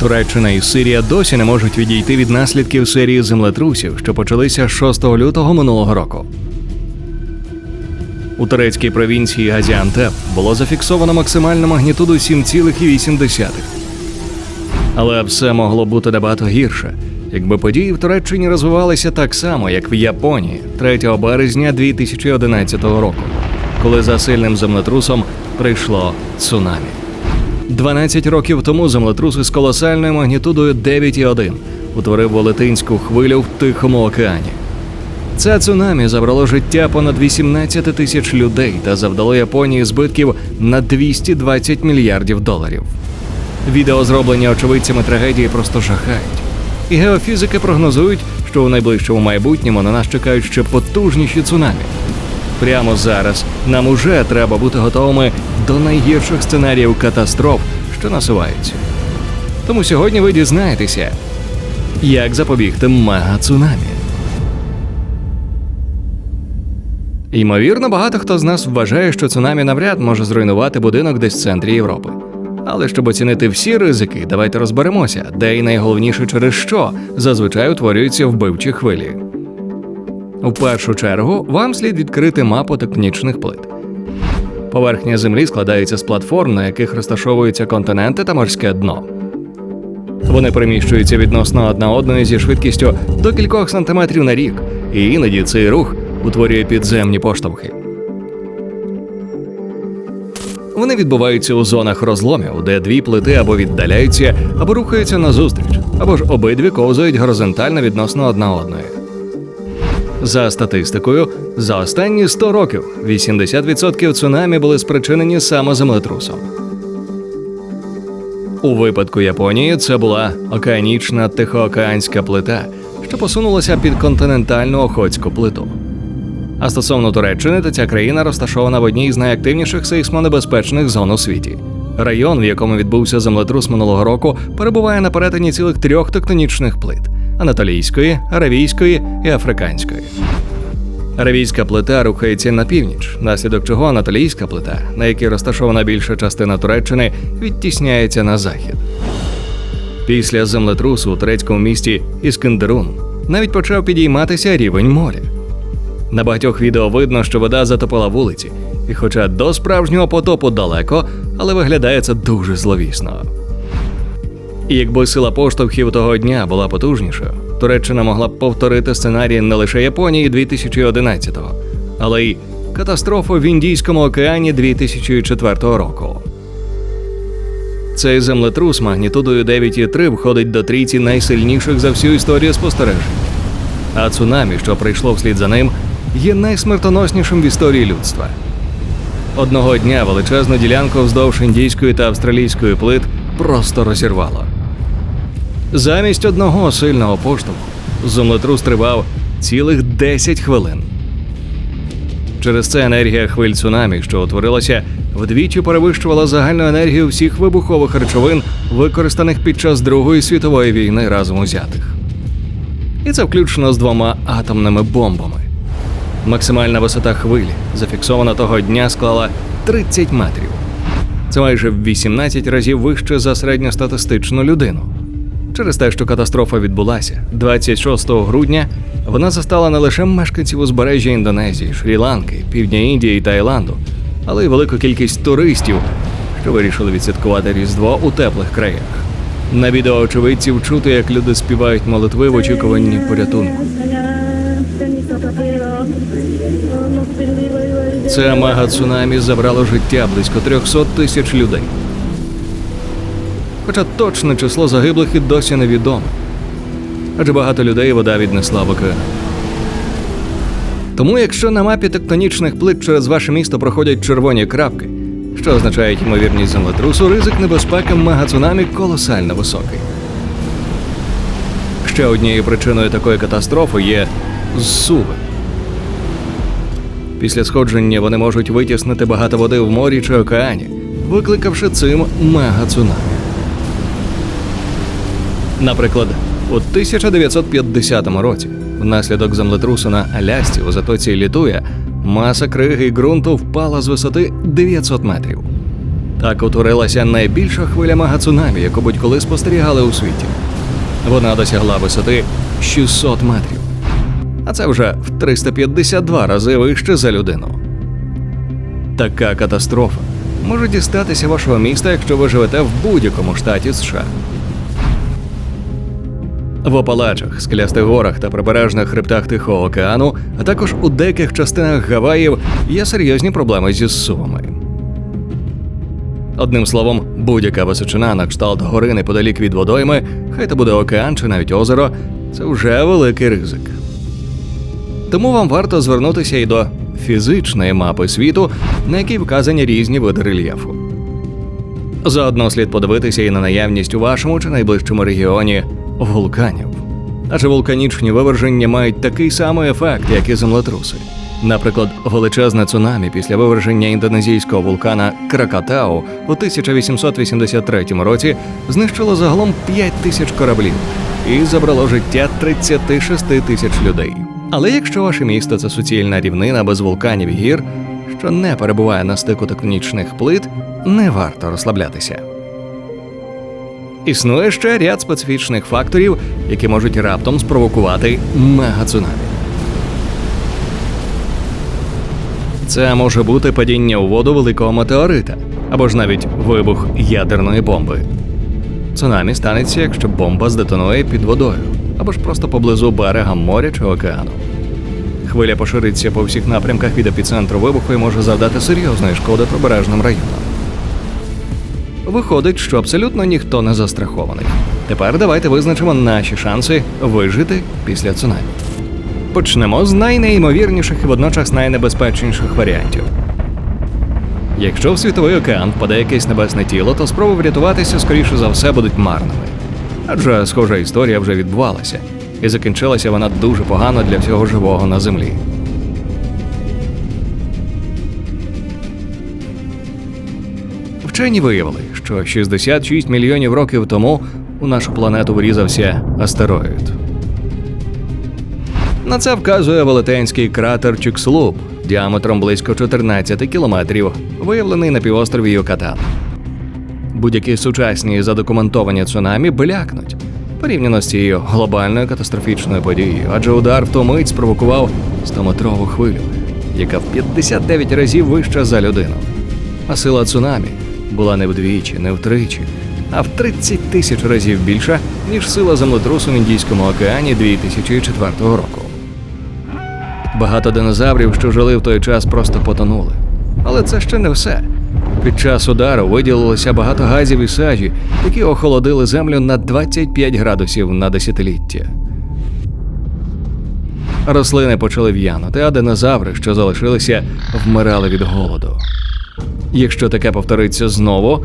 Туреччина і Сирія досі не можуть відійти від наслідків серії землетрусів, що почалися 6 лютого минулого року. У турецькій провінції Газіантеп було зафіксовано максимальну магнітуду 7,8. Але все могло бути набагато гірше, якби події в Туреччині розвивалися так само, як в Японії 3 березня 2011 року, коли за сильним землетрусом прийшло цунамі. 12 років тому землетрус із колосальною магнітудою 9,1 утворив велетинську хвилю в Тихому океані. Це цунамі забрало життя понад 18 тисяч людей та завдало Японії збитків на 220 мільярдів доларів. Відео, зроблені очевидцями трагедії, просто жахають. І геофізики прогнозують, що у найближчому майбутньому на нас чекають ще потужніші цунамі. Прямо зараз нам уже треба бути готовими до найгірших сценаріїв катастроф, що насуваються. Тому сьогодні ви дізнаєтеся, як запобігти мега-цунамі. Ймовірно, багато хто з нас вважає, що цунамі навряд може зруйнувати будинок десь в центрі Європи. Але щоб оцінити всі ризики, давайте розберемося, де і найголовніше через що зазвичай утворюються вбивчі хвилі. У першу чергу вам слід відкрити мапу тектонічних плит. Поверхня землі складається з платформ, на яких розташовуються континенти та морське дно. Вони переміщуються відносно одна одної зі швидкістю до кількох сантиметрів на рік, і іноді цей рух утворює підземні поштовхи. Вони відбуваються у зонах розломів, де дві плити або віддаляються, або рухаються назустріч, або ж обидві ковзають горизонтально відносно одна одної. За статистикою, за останні 100 років 80% цунамі були спричинені саме землетрусом. У випадку Японії це була океанічна тихоокеанська плита, що посунулася під континентальну охотську плиту. А стосовно Туреччини, то ця країна розташована в одній з найактивніших сейсмонебезпечних зон у світі. Район, в якому відбувся землетрус минулого року, перебуває на перетині цілих трьох тектонічних плит анатолійської, аравійської і африканської. Аравійська плита рухається на північ, наслідок чого анатолійська плита, на якій розташована більша частина Туреччини, відтісняється на захід. Після землетрусу у турецькому місті Іскендерун навіть почав підійматися рівень моря. На багатьох відео видно, що вода затопила вулиці, і хоча до справжнього потопу далеко, але виглядає це дуже зловісно. І якби сила поштовхів того дня була потужнішою, Туреччина могла б повторити сценарій не лише Японії 2011-го, але й катастрофу в Індійському океані 2004 року. Цей землетрус магнітудою 9,3 входить до трійці найсильніших за всю історію спостережень. А цунамі, що прийшло вслід за ним, є найсмертоноснішим в історії людства. Одного дня величезну ділянку вздовж індійської та австралійської плит просто розірвало. Замість одного сильного поштовху землетрус тривав цілих 10 хвилин. Через це енергія хвиль цунамі, що утворилася, вдвічі перевищувала загальну енергію всіх вибухових речовин, використаних під час Другої світової війни разом узятих. І це включно з двома атомними бомбами. Максимальна висота хвилі, зафіксована того дня, склала 30 метрів. Це майже в 18 разів вище за середньостатистичну людину. Через те, що катастрофа відбулася 26 грудня, вона застала не лише мешканців узбережжя Індонезії, Шрі-Ланки, Півдня Індії і Таїланду, але й велику кількість туристів, що вирішили відсвяткувати Різдво у теплих краях. На відео очевидців чути, як люди співають молитви в очікуванні порятунку. Це мега-цунамі забрало життя близько 300 тисяч людей. Хоча точне число загиблих і досі невідоме. Адже багато людей вода віднесла в океан. Тому, якщо на мапі тектонічних плит через ваше місто проходять червоні крапки, що означає ймовірність землетрусу, ризик небезпеки мегацунамі колосально високий. Ще однією причиною такої катастрофи є зсуви. Після сходження вони можуть витіснити багато води в морі чи океані, викликавши цим мегацунамі. Наприклад, у 1950 році, внаслідок землетрусу на Алясці у затоці Літуя, маса криги ґрунту впала з висоти 900 метрів. Так утворилася найбільша хвиля мегацунамі, яку будь-коли спостерігали у світі. Вона досягла висоти 600 метрів. А це вже в 352 рази вище за людину. Така катастрофа може дістатися вашого міста, якщо ви живете в будь-якому штаті США. В Апалачах, скелястих горах та прибережних хребтах Тихого океану, а також у деяких частинах Гаваїв є серйозні проблеми зі зсувами. Одним словом, будь-яка височина на кшталт гори неподалік від водойми, хай то буде океан чи навіть озеро, це вже великий ризик. Тому вам варто звернутися і до фізичної мапи світу, на якій вказані різні види рельєфу. Заодно слід подивитися і на наявність у вашому чи найближчому регіоні вулканів. Адже вулканічні виверження мають такий самий ефект, як і землетруси. Наприклад, величезне цунамі після виверження індонезійського вулкана Кракатау у 1883 році знищило загалом 5 тисяч кораблів і забрало життя 36 тисяч людей. Але якщо ваше місто це суцільна рівнина без вулканів і гір, що не перебуває на стику тектонічних плит, не варто розслаблятися. Існує ще ряд специфічних факторів, які можуть раптом спровокувати мегацунамі. Це може бути падіння у воду великого метеорита або ж навіть вибух ядерної бомби. Цунамі станеться, якщо бомба здетонує під водою або ж просто поблизу берега моря чи океану. Хвиля пошириться по всіх напрямках від епіцентру вибуху і може завдати серйозної шкоди прибережним районам. Виходить, що абсолютно ніхто не застрахований. Тепер давайте визначимо наші шанси вижити після цунамі. Почнемо з найнеймовірніших і водночас найнебезпечніших варіантів. Якщо в світовий океан впаде якесь небесне тіло, то спроби врятуватися, скоріше за все, будуть марними. Адже схожа історія вже відбувалася, і закінчилася вона дуже погано для всього живого на землі. Вчені виявили, що 66 мільйонів років тому у нашу планету врізався астероїд. На це вказує велетенський кратер Чикслуп діаметром близько 14 кілометрів, виявлений на півострові Юкатан. Будь-які сучасні задокументовані цунамі блякнуть порівняно з цією глобальною катастрофічною подією, адже удар в ту мить спровокував 100-метрову хвилю, яка в 59 разів вища за людину. А сила цунамі була не вдвічі, не втричі, а в 30 тисяч разів більша, ніж сила землетрусу в Індійському океані 2004 року. Багато динозаврів, що жили в той час, просто потонули. Але це ще не все. Під час удару виділилося багато газів і сажі, які охолодили землю на 25 градусів на десятиліття. Рослини почали в'янути, а динозаври, що залишилися, вмирали від голоду. Якщо таке повториться знову,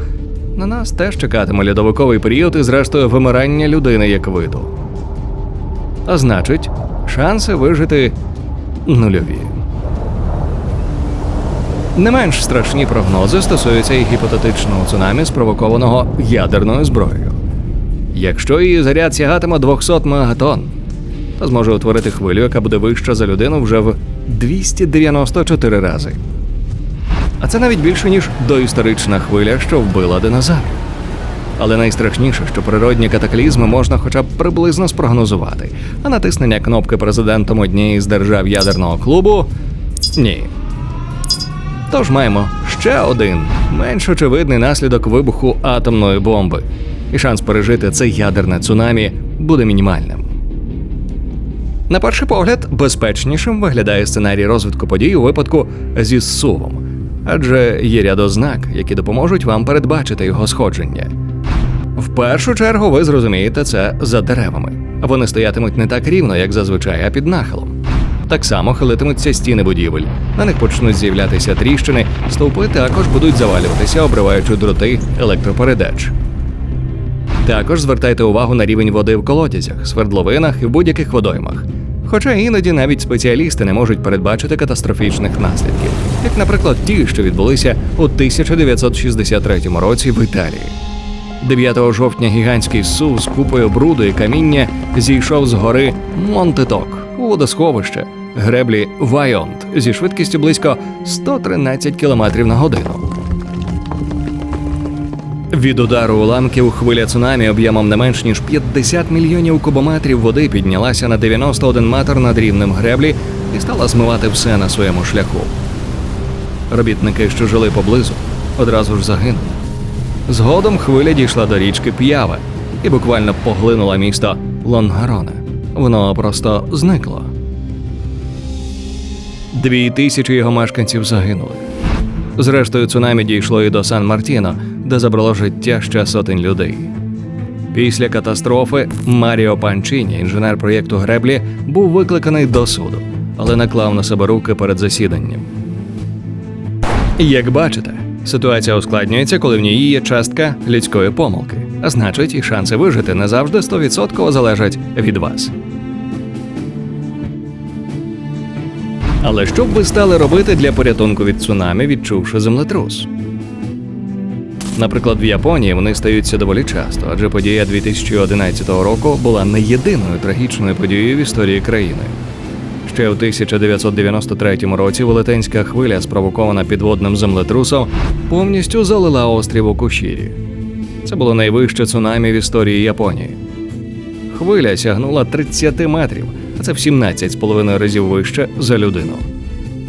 на нас теж чекатиме льодовиковий період і, зрештою, вимирання людини як виду. А значить, шанси вижити нульові. Не менш страшні прогнози стосуються і гіпотетичного цунамі, спровокованого ядерною зброєю. Якщо її заряд сягатиме 200 мегатонн, то зможе утворити хвилю, яка буде вища за людину вже в 294 рази. А це навіть більше, ніж доісторична хвиля, що вбила динозаврів. Але найстрашніше, що природні катаклізми можна хоча б приблизно спрогнозувати, а натиснення кнопки президентом однієї з держав ядерного клубу ні. Тож маємо ще один менш очевидний наслідок вибуху атомної бомби, і шанс пережити це ядерне цунамі буде мінімальним. На перший погляд, безпечнішим виглядає сценарій розвитку подій у випадку зі зсувом, адже є ряд ознак, які допоможуть вам передбачити його сходження. В першу чергу ви зрозумієте це за деревами. Вони стоятимуть не так рівно, як зазвичай, а під нахилом. Так само хилитимуться стіни будівель. На них почнуть з'являтися тріщини, стовпи також будуть завалюватися, обриваючи дроти електропередач. Також звертайте увагу на рівень води в колодязях, свердловинах і в будь-яких водоймах. Хоча іноді навіть спеціалісти не можуть передбачити катастрофічних наслідків, як, наприклад, ті, що відбулися у 1963 році в Італії. 9 жовтня гігантський сув з купою бруду і каміння зійшов з гори Монтеток у водосховище греблі Вайонт зі швидкістю близько 113 км на годину. Від удару уламків хвиля цунамі об'ємом не менш ніж 50 мільйонів кубометрів води піднялася на 91 метр над рівнем греблі і стала змивати все на своєму шляху. Робітники, що жили поблизу, одразу ж загинули. Згодом хвиля дійшла до річки П'яве і буквально поглинула місто Лонгароне. Воно просто зникло. Дві тисячі його мешканців загинули. Зрештою, цунамі дійшло і до Сан-Мартіно, де забрало життя ще сотень людей. Після катастрофи Маріо Панчіні, інженер проєкту греблі, був викликаний до суду, але наклав на себе руки перед засіданням. Як бачите, ситуація ускладнюється, коли в ній є частка людської помилки, а значить, і шанси вижити не завжди 100% залежать від вас. Але що б ви стали робити для порятунку від цунамі, відчувши землетрус? Наприклад, в Японії вони стаються доволі часто, адже подія 2011 року була не єдиною трагічною подією в історії країни. Ще у 1993 році велетенська хвиля, спровокована підводним землетрусом, повністю залила острів Окушірі. Це було найвище цунамі в історії Японії. Хвиля сягнула 30 метрів, а це в 17,5 разів вище за людину.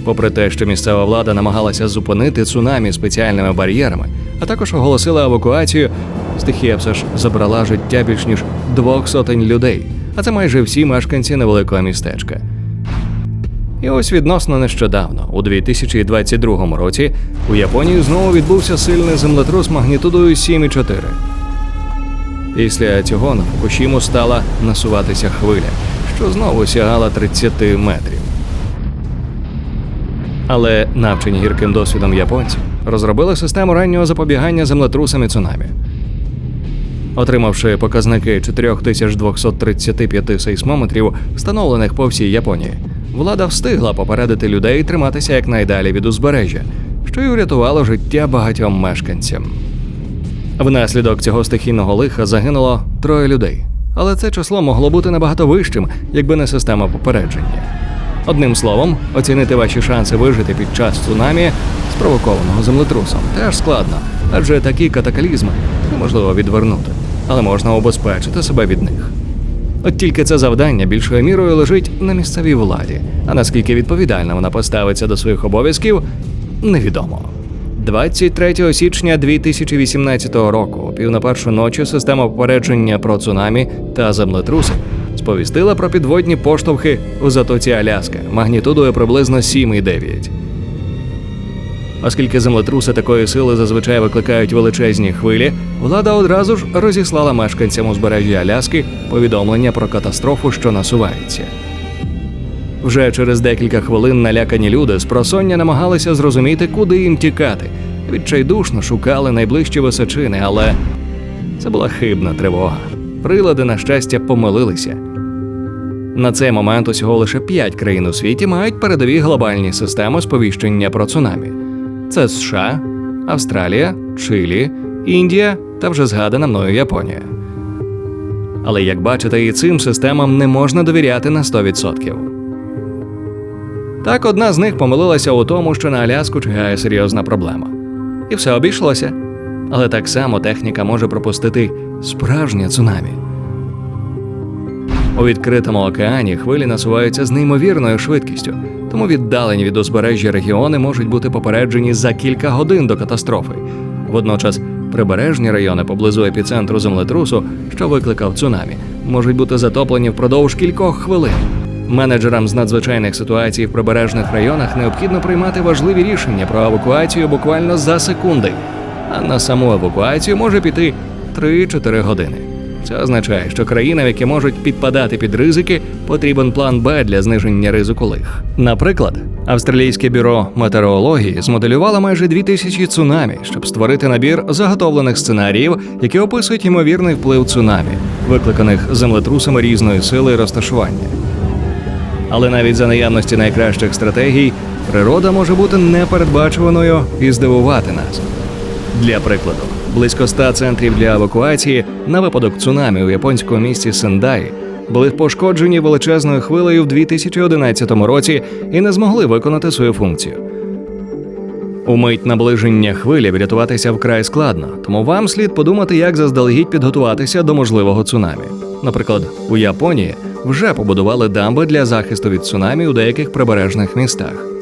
Попри те, що місцева влада намагалася зупинити цунамі спеціальними бар'єрами, а також оголосила евакуацію, стихія все ж забрала життя більш ніж двох сотень людей, а це майже всі мешканці невеликого містечка. І ось відносно нещодавно, у 2022 році, у Японії знову відбувся сильний землетрус магнітудою 7,4. Після цього на Фукушіму стала насуватися хвиля, що знову сягала 30 метрів. Але навчені гірким досвідом японці розробили систему раннього запобігання землетрусам і цунамі. Отримавши показники 4235 сейсмометрів, встановлених по всій Японії, влада встигла попередити людей триматися якнайдалі від узбережжя, що й урятувало життя багатьом мешканцям. Внаслідок цього стихійного лиха загинуло троє людей, але це число могло бути набагато вищим, якби не система попередження. Одним словом, оцінити ваші шанси вижити під час цунамі, спровокованого землетрусом, теж складно, адже такі катаклізми неможливо відвернути, але можна обезпечити себе від них. От тільки це завдання більшою мірою лежить на місцевій владі, а наскільки відповідально вона поставиться до своїх обов'язків, невідомо. 23 січня 2018 року, пів на першу ночі, система попередження про цунамі та землетруси сповістила про підводні поштовхи у затоці Аляска магнітудою приблизно 7,9. Оскільки землетруси такої сили зазвичай викликають величезні хвилі, влада одразу ж розіслала мешканцям узбережжя Аляски повідомлення про катастрофу, що насувається. Вже через декілька хвилин налякані люди з просоння намагалися зрозуміти, куди їм тікати. Відчайдушно шукали найближчі височини, але це була хибна тривога. Прилади, на щастя, помилилися. На цей момент усього лише п'ять країн у світі мають передові глобальні системи сповіщення про цунамі: це США, Австралія, Чилі, Індія та вже згадана мною Японія. Але як бачите, і цим системам не можна довіряти на 100%. Так, одна з них помилилася у тому, що на Аляску чигає серйозна проблема. І все обійшлося. Але так само техніка може пропустити справжнє цунамі. У відкритому океані хвилі насуваються з неймовірною швидкістю, тому віддалені від узбережжя регіони можуть бути попереджені за кілька годин до катастрофи. Водночас прибережні райони поблизу епіцентру землетрусу, що викликав цунамі, можуть бути затоплені впродовж кількох хвилин. Менеджерам з надзвичайних ситуацій в прибережних районах необхідно приймати важливі рішення про евакуацію буквально за секунди, а на саму евакуацію може піти 3-4 години. Це означає, що країнам, які можуть підпадати під ризики, потрібен план Б для зниження ризику лих. Наприклад, австралійське бюро метеорології змоделювало майже 2000 цунамі, щоб створити набір заготовлених сценаріїв, які описують ймовірний вплив цунамі, викликаних землетрусами різної сили і розташування. Але навіть за наявності найкращих стратегій природа може бути непередбачуваною і здивувати нас. Для прикладу, близько ста центрів для евакуації на випадок цунамі у японському місті Сендаї були пошкоджені величезною хвилею в 2011 році і не змогли виконати свою функцію. У мить наближення хвилі врятуватися вкрай складно, тому вам слід подумати, як заздалегідь підготуватися до можливого цунамі. Наприклад, у Японії вже побудували дамби для захисту від цунамі у деяких прибережних містах.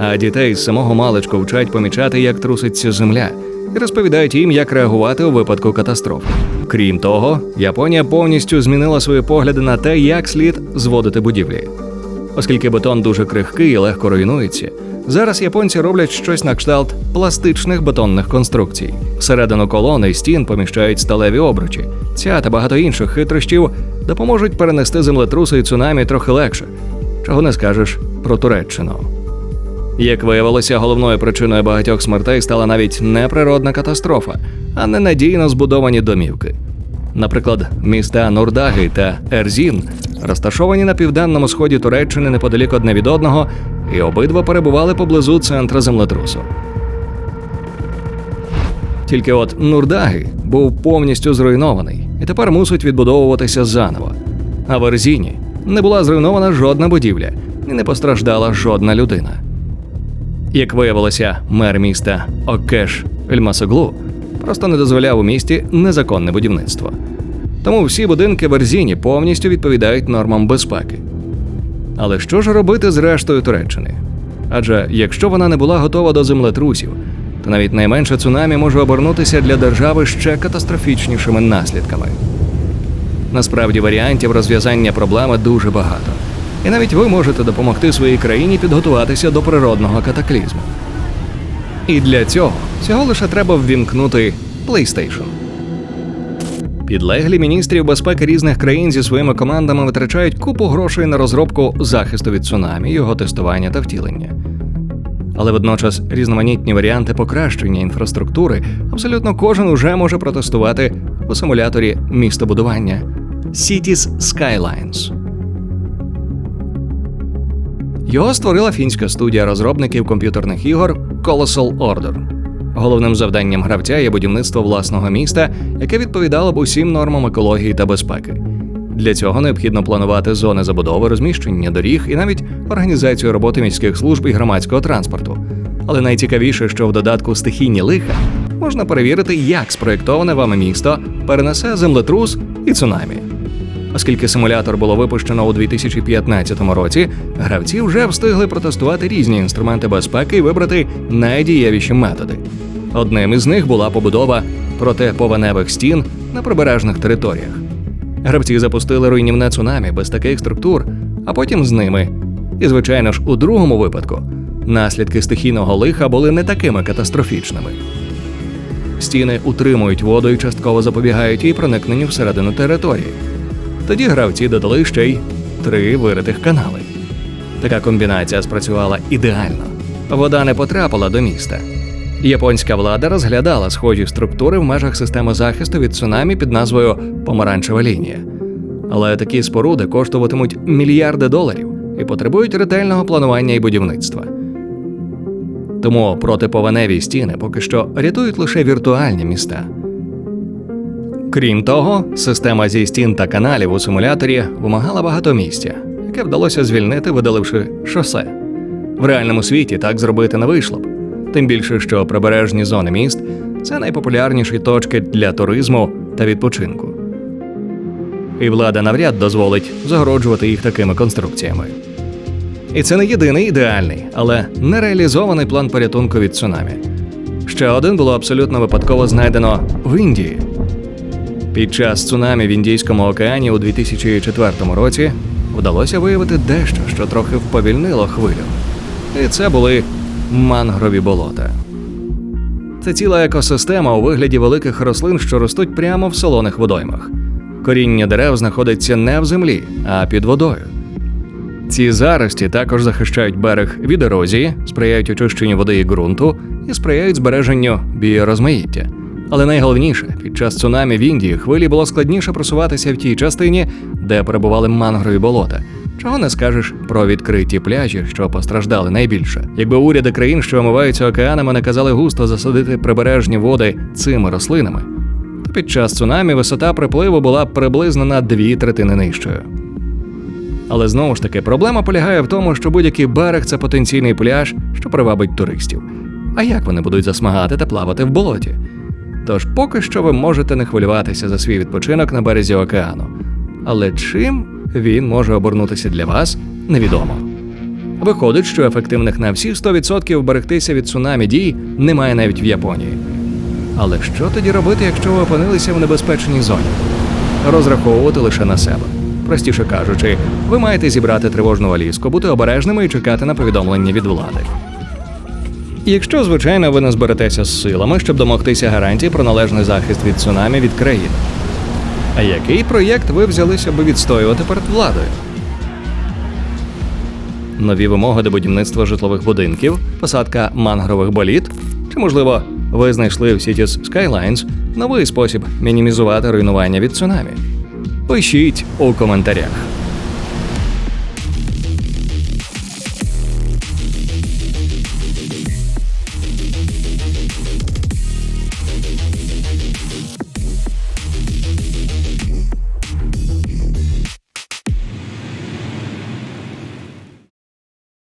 А дітей з самого маличку вчать помічати, як труситься земля, і розповідають їм, як реагувати у випадку катастроф. Крім того, Японія повністю змінила свої погляди на те, як слід зводити будівлі. Оскільки бетон дуже крихкий і легко руйнується, зараз японці роблять щось на кшталт пластичних бетонних конструкцій. Всередину колони і стін поміщають сталеві обручі. Ця та багато інших хитрощів допоможуть перенести землетруси і цунамі трохи легше, чого не скажеш про Туреччину. Як виявилося, головною причиною багатьох смертей стала навіть не природна катастрофа, а ненадійно збудовані домівки. Наприклад, міста Нурдаги та Ерзін розташовані на південному сході Туреччини неподалік одне від одного, і обидва перебували поблизу центра землетрусу. Тільки от Нурдаги був повністю зруйнований і тепер мусить відбудовуватися заново. А в Ерзіні не була зруйнована жодна будівля і не постраждала жодна людина. Як виявилося, мер міста Океш Ельмасоглу просто не дозволяв у місті незаконне будівництво. Тому всі будинки в Ерзіні повністю відповідають нормам безпеки. Але що ж робити з рештою Туреччини? Адже якщо вона не була готова до землетрусів, то навіть найменше цунамі може обернутися для держави ще катастрофічнішими наслідками. Насправді варіантів розв'язання проблеми дуже багато. І навіть ви можете допомогти своїй країні підготуватися до природного катаклізму. І для цього всього лише треба ввімкнути PlayStation. Підлеглі міністрів безпеки різних країн зі своїми командами витрачають купу грошей на розробку захисту від цунамі, його тестування та втілення. Але водночас різноманітні варіанти покращення інфраструктури абсолютно кожен уже може протестувати у симуляторі містобудування Cities Skylines. Його створила фінська студія розробників комп'ютерних ігор Colossal Order. Головним завданням гравця є будівництво власного міста, яке відповідало б усім нормам екології та безпеки. Для цього необхідно планувати зони забудови, розміщення доріг і навіть організацію роботи міських служб і громадського транспорту. Але найцікавіше, що в додатку стихійні лиха можна перевірити, як спроєктоване вами місто перенесе землетрус і цунамі. Оскільки симулятор було випущено у 2015 році, гравці вже встигли протестувати різні інструменти безпеки і вибрати найдієвіші методи. Одним із них була побудова протиповеневих стін на прибережних територіях. Гравці запустили руйнівне цунамі без таких структур, а потім з ними. І, звичайно ж, у другому випадку наслідки стихійного лиха були не такими катастрофічними. Стіни утримують воду і частково запобігають її проникненню всередину території. Тоді гравці додали ще й три виритих канали. Така комбінація спрацювала ідеально. Вода не потрапила до міста. Японська влада розглядала схожі структури в межах системи захисту від цунамі під назвою Помаранчева лінія. Але такі споруди коштуватимуть мільярди доларів і потребують ретельного планування і будівництва. Тому протиповеневі стіни поки що рятують лише віртуальні міста. Крім того, система зі стін та каналів у симуляторі вимагала багато місця, яке вдалося звільнити, видаливши шосе. В реальному світі так зробити не вийшло б, тим більше, що прибережні зони міст це найпопулярніші точки для туризму та відпочинку. І влада навряд дозволить загороджувати їх такими конструкціями. І це не єдиний ідеальний, але нереалізований план порятунку від цунамі. Ще один було абсолютно випадково знайдено в Індії. Під час цунамі в Індійському океані у 2004 році вдалося виявити дещо, що трохи вповільнило хвилю. І це були мангрові болота. Це ціла екосистема у вигляді великих рослин, що ростуть прямо в солоних водоймах. Коріння дерев знаходиться не в землі, а під водою. Ці зарості також захищають берег від ерозії, сприяють очищенню води і ґрунту і сприяють збереженню біорозмаїття. Але найголовніше, під час цунамі в Індії хвилі було складніше просуватися в тій частині, де перебували мангрові болота. Чого не скажеш про відкриті пляжі, що постраждали найбільше. Якби уряди країн, що омиваються океанами, наказали густо засадити прибережні води цими рослинами, то під час цунамі висота припливу була приблизно на дві третини нижчою. Але знову ж таки, проблема полягає в тому, що будь-який берег це потенційний пляж, що привабить туристів. А як вони будуть засмагати та плавати в болоті? Тож поки що ви можете не хвилюватися за свій відпочинок на березі океану. Але чим він може обернутися для вас, невідомо. Виходить, що ефективних на всі 100% берегтися від цунамі дій немає навіть в Японії. Але що тоді робити, якщо ви опинилися в небезпечній зоні? Розраховувати лише на себе. Простіше кажучи, ви маєте зібрати тривожну валізку, бути обережними і чекати на повідомлення від влади. Якщо, звичайно, ви не зберетеся з силами, щоб домогтися гарантій про належний захист від цунамі від країни. А який проєкт ви взялися би відстоювати перед владою? Нові вимоги до будівництва житлових будинків, посадка мангрових боліт, чи, можливо, ви знайшли в Cities Skylines новий спосіб мінімізувати руйнування від цунамі? Пишіть у коментарях.